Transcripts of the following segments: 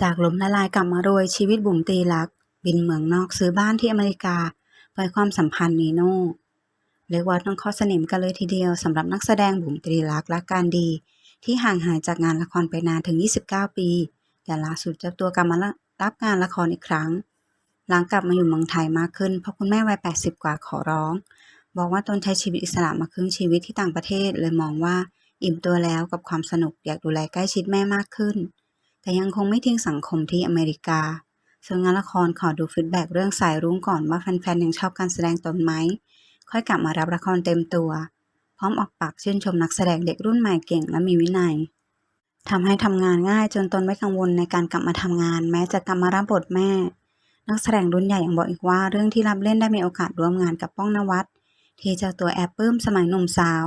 จากล้มละลายกลับมารวยชีวิตบุ๋มตีรัก บินเมืองนอกซื้อบ้านที่อเมริกาเผยความสัมพันธ์นีโน่เรียกว่าต้องข้อสนิมกันเลยทีเดียวสำหรับนักแสดงบุ๋มตรีรักและการดี ที่ห่างหายจากงานละครไปนานถึง 29 ปี แต่ล่าสุดเจ้าตัวกลับมารับงานละครอีกครั้ง หลังกลับมาอยู่เมืองไทยมากขึ้นเพราะคุณแม่วัย 80 กว่าขอร้อง บอกว่าตนใช้ชีวิตอิสระมาครึ่งชีวิตที่ต่างประเทศเลยมองว่าอิ่มตัวแล้วกับความสนุกอยากดูแลใกล้ชิดแม่มากขึ้น แต่ยังคงไม่ทิ้งสังคมที่อเมริกา ส่วนงานละครขอดูฟีดแบ็กเรื่องสายรุ้งก่อนว่าแฟนๆยังชอบการแสดงตนไหม ค่อยกลับมารับละครเต็มตัว พร้อมออกปากชื่นชมนักแสดงเด็กรุ่นใหม่เก่งและมีวินัยทำให้ทำงานง่ายจนตนไม่กังวลในการกลับมาทำงาน แม้จะกลับมารับบทแม่ นักแสดงรุ่นใหญ่ยังบอกอีกว่าเรื่องที่รับเล่นได้มีโอกาสร่วมงานกับป้องนวัดที่เจ้าตัวแอบปลื้มสมัยหนุ่มสาว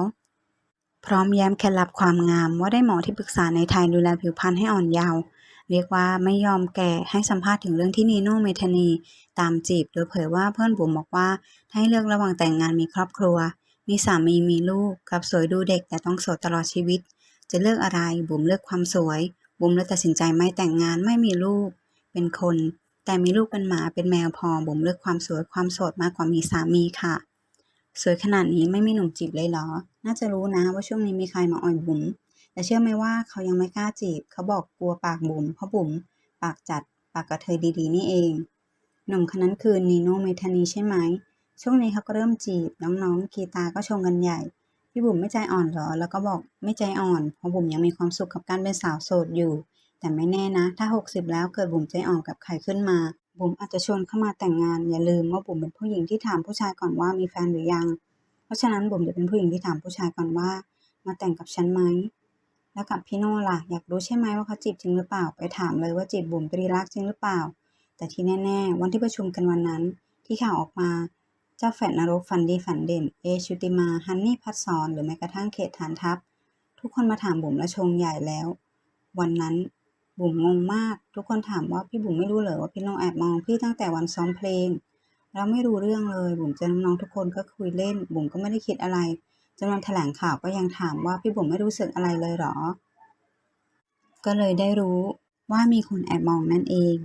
พร้อมแย้มเคล็ดลับความงามว่าได้หมอที่ปรึกษาในไทยดูแลผิวพรรณให้อ่อนเยาว์ เรียกว่าไม่ยอมแก่ให้สัมภาษณ์ถึงเรื่องที่นีโน่เมธานี ตามจีบโดยเผยว่าเพื่อนบุ๋มบอกว่าให้เลือกระหว่างแต่งงานมีครอบครัว มีสามีมีลูกกับสวยดูเด็กแต่ต้องโสดตลอดชีวิต จะเลือกอะไรบุ๋มเลือกความสวย บุ๋มเลยตัดสินใจไม่แต่งงานไม่มีลูก เป็นคน แต่มีลูกเป็นหมาเป็นแมวพอบุ๋มเลือกความสวยความโสดมากกว่ามีสามีค่ะ สวยขนาดนี้ไม่มีหนุ่มจีบเลยเหรอ น่าจะรู้นะว่าช่วงนี้มีใครมาอ่อยบุ๋ม แต่เชื่อไหมว่าเขายังไม่กล้าจีบ เขาบอกกลัวปากบุ๋มเพราะบุ๋มปากจัดปากกระเทยดีๆ นี่เอง หนุ่มคนนั้นคือนีโนเมธานีใช่ไหม ช่วงนี้เขาก็เริ่มจีบ น้องๆกีตาก็ชงกันใหญ่ พี่บุ๋มไม่ใจอ่อนเหรอ แล้วก็บอกไม่ใจอ่อน เพราะบุ๋มยังมีความสุขกับการเป็นสาวโสดอยู่ แต่ไม่แน่นะ ถ้า 60 แล้วเกิดบุ๋มใจอ่อนกับใครขึ้นมา บุ๋มอาจจะชวนเข้ามาแต่งงาน อย่าลืมว่าบุ๋มเป็นผู้หญิงที่ถามผู้ชายก่อนว่ามีแฟนหรือยัง เพราะฉะนั้นบุ๋มจะเป็นผู้หญิงที่ถามผู้ชายก่อนว่า มาแต่งกับฉันไหม แล้วกับพี่โน่ล่ะ อยากรู้ใช่ไหมว่าเขาจีบจริงหรือเปล่า ไปถามเลยว่าจีบบุ๋มตรีรักจริงหรือเปล่า แต่ที่แน่ ๆ วันที่ประชุมกันวันนั้น ที่ข่าวออกมา เจ้าแฝดนรกฝันดีฝันเด่น เอชุติมา ฮันนี่พัดสอนหรือแม้กระทั่งเขตฐานทัพ ทุกคนมาถามบุ๋มและชงใหญ่แล้ว วันนั้นบุ๋มงงมาก ทุกคนถามว่าพี่บุ๋มไม่รู้เหรอว่าพี่โน่แอบมองพี่ตั้งแต่วันซ้อมเพลงเราไม่รู้เรื่องเลย บุ๋มเจอน้องๆทุกคนก็คุยเล่น บุ๋มก็ไม่ได้คิดอะไร จนวันแถลงข่าวก็ยังถามว่าพี่บุ๋มไม่รู้สึกอะไรเลยเหรอ ก็เลยได้รู้ว่ามีคนแอบมองนั่นเอง